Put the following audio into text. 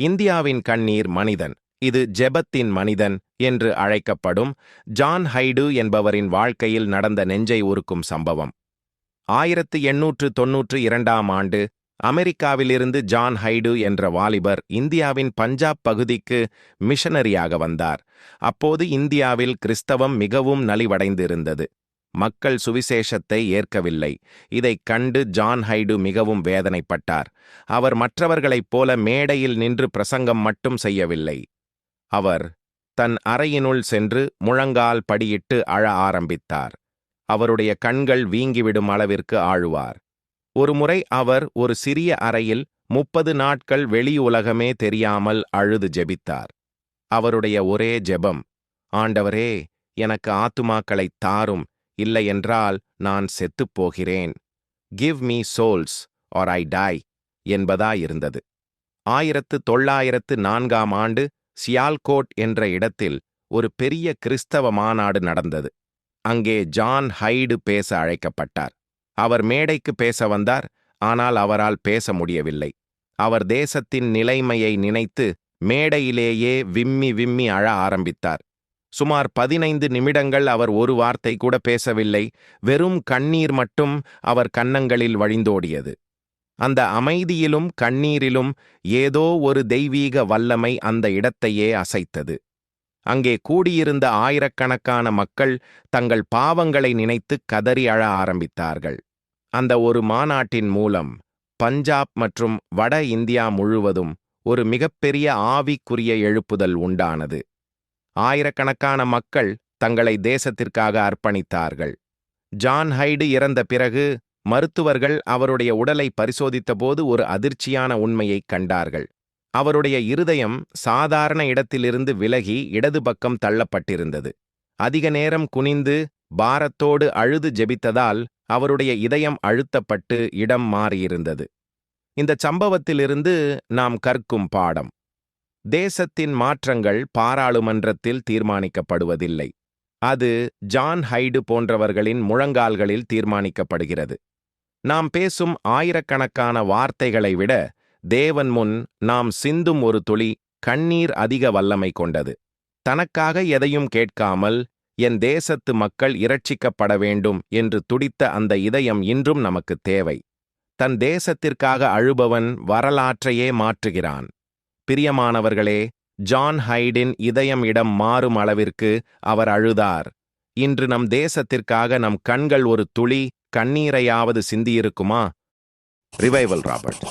இந்தியாவின் கண்ணீர் மனிதன். இது ஜெபத்தின் மனிதன் என்று அழைக்கப்படும் ஜான் ஹைடு என்பவரின் வாழ்க்கையில் நடந்த நெஞ்சை உருக்கும் சம்பவம். ஆயிரத்து எண்ணூற்று தொன்னூற்று இரண்டாம் ஆண்டு அமெரிக்காவிலிருந்து ஜான் ஹைடு என்ற வாலிபர் இந்தியாவின் பஞ்சாப் பகுதிக்கு மிஷனரியாக வந்தார். அப்போது இந்தியாவில் கிறிஸ்தவம் மிகவும் நலிவடைந்திருந்தது. மக்கள் சுவிசேஷத்தை ஏற்கவில்லை. இதைக் கண்டு ஜான் ஹைடு மிகவும் வேதனைப்பட்டார். அவர் மற்றவர்களைப் போல மேடையில் நின்று பிரசங்கம் மட்டும் செய்யவில்லை. அவர் தன் அறையினுள் சென்று முழங்கால் படியிட்டு அழ ஆரம்பித்தார். அவருடைய கண்கள் வீங்கிவிடும் அளவிற்கு ஆழுவார். ஒருமுறை அவர் ஒரு சிறிய அறையில் முப்பது நாட்கள் வெளி உலகமே தெரியாமல் அழுது ஜெபித்தார். அவருடைய ஒரே ஜெபம் ஆண்டவரே எனக்கு ஆத்துமாக்களைத் தாரும். இல்லையென்றால் நான் செத்துப் போகிறேன் give me souls or I die என்பதாயிருந்தது. ஆயிரத்து தொள்ளாயிரத்து நான்காம் ஆண்டு சியால்கோட் என்ற இடத்தில் ஒரு பெரிய கிறிஸ்தவ மாநாடு நடந்தது. அங்கே ஜான் ஹைடு பேச அழைக்கப்பட்டார். அவர் மேடைக்கு பேச வந்தார் ஆனால் அவரால் பேச முடியவில்லை. அவர் தேசத்தின் நிலைமையை நினைத்து மேடையிலேயே விம்மி விம்மி அழ ஆரம்பித்தார். சுமார் பதினைந்து நிமிடங்கள் அவர் ஒரு வார்த்தை கூட பேசவில்லை. வெறும் கண்ணீர் மட்டும் அவர் கன்னங்களில் வழிந்தோடியது. அந்த அமைதியிலும் கண்ணீரிலும் ஏதோ ஒரு தெய்வீக வல்லமை அந்த இடத்தையே அசைத்தது. அங்கே கூடியிருந்த ஆயிரக்கணக்கான மக்கள் தங்கள் பாவங்களை நினைத்து கதறி அழ ஆரம்பித்தார்கள். அந்த ஒரு மாநாட்டின் மூலம் பஞ்சாப் மற்றும் வட இந்தியா முழுவதும் ஒரு மிகப்பெரிய ஆவிக்குரிய எழுப்புதல் உண்டானது. ஆயிரக்கணக்கான மக்கள் தங்களை தேசத்திற்காக அர்ப்பணித்தார்கள். ஜான் ஹைடு இறந்த பிறகு மருத்துவர்கள் அவருடைய உடலை பரிசோதித்தபோது ஒரு அதிர்ச்சியான உண்மையைக் கண்டார்கள். அவருடைய இருதயம் சாதாரண இடத்திலிருந்து விலகி இடது பக்கம் தள்ளப்பட்டிருந்தது. அதிக நேரம் குனிந்து பாரத்தோடு அழுது ஜெபித்ததால் அவருடைய இதயம் அழுத்தப்பட்டு இடம் மாறியிருந்தது. இந்த சம்பவத்திலிருந்து நாம் கற்கும் பாடம். தேசத்தின் மாற்றங்கள் பாராளுமன்றத்தில் தீர்மானிக்கப்படுவதில்லை. அது ஜான் ஹைடு போன்றவர்களின் முழங்கால்களில் தீர்மானிக்கப்படுகிறது. நாம் பேசும் ஆயிரக்கணக்கான வார்த்தைகளை விட தேவன் முன் நாம் சிந்தும் ஒரு துளி கண்ணீர் அதிக வல்லமை கொண்டது. தனக்காக எதையும் கேட்காமல் என் தேசத்து மக்கள் இரட்சிக்கப்பட வேண்டும் என்று துடித்த அந்த இதயம் இன்றும் நமக்கு தேவை. தன் தேசத்திற்காக அழுபவன் வரலாற்றையே மாற்றுகிறான். பிரியமானவர்களே ஜான் ஹைடின் இதயம் இடம் மாறும் அளவிற்கு அவர் அழுதார். இன்று நம் தேசத்திற்காக நம் கண்கள் ஒரு துளி கண்ணீரையாவது சிந்தியிருக்குமா? Revival Robert